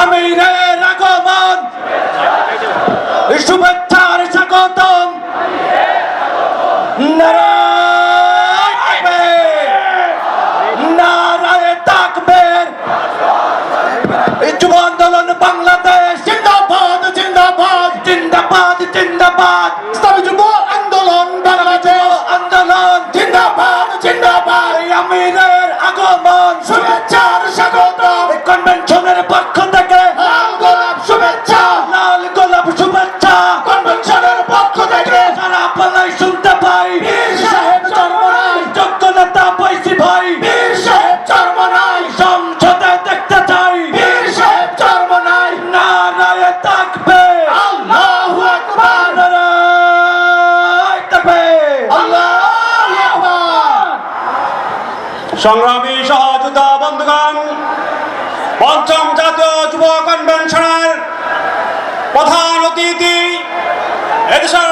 আমিরে রাগমন শুভেচ্ছার স্বাগতম। নারায় তাকবের যুব আন্দোলন বাংলাদেশ জিন্দাবাদ জিন্দাবাদ। জিন্দাবাদ জিন্দাবাদ। যুব আন্দোলন বাংলাদেশ। আন্দোলন জিন্দাবাদ জিন্দাবাদ। আমিরের আগমন শুভে সংগ্রামী সহযোদ্ধা বন্ধুগণ পঞ্চম জাতীয় যুব কনভেনশনের প্রধান অতিথি এদেশের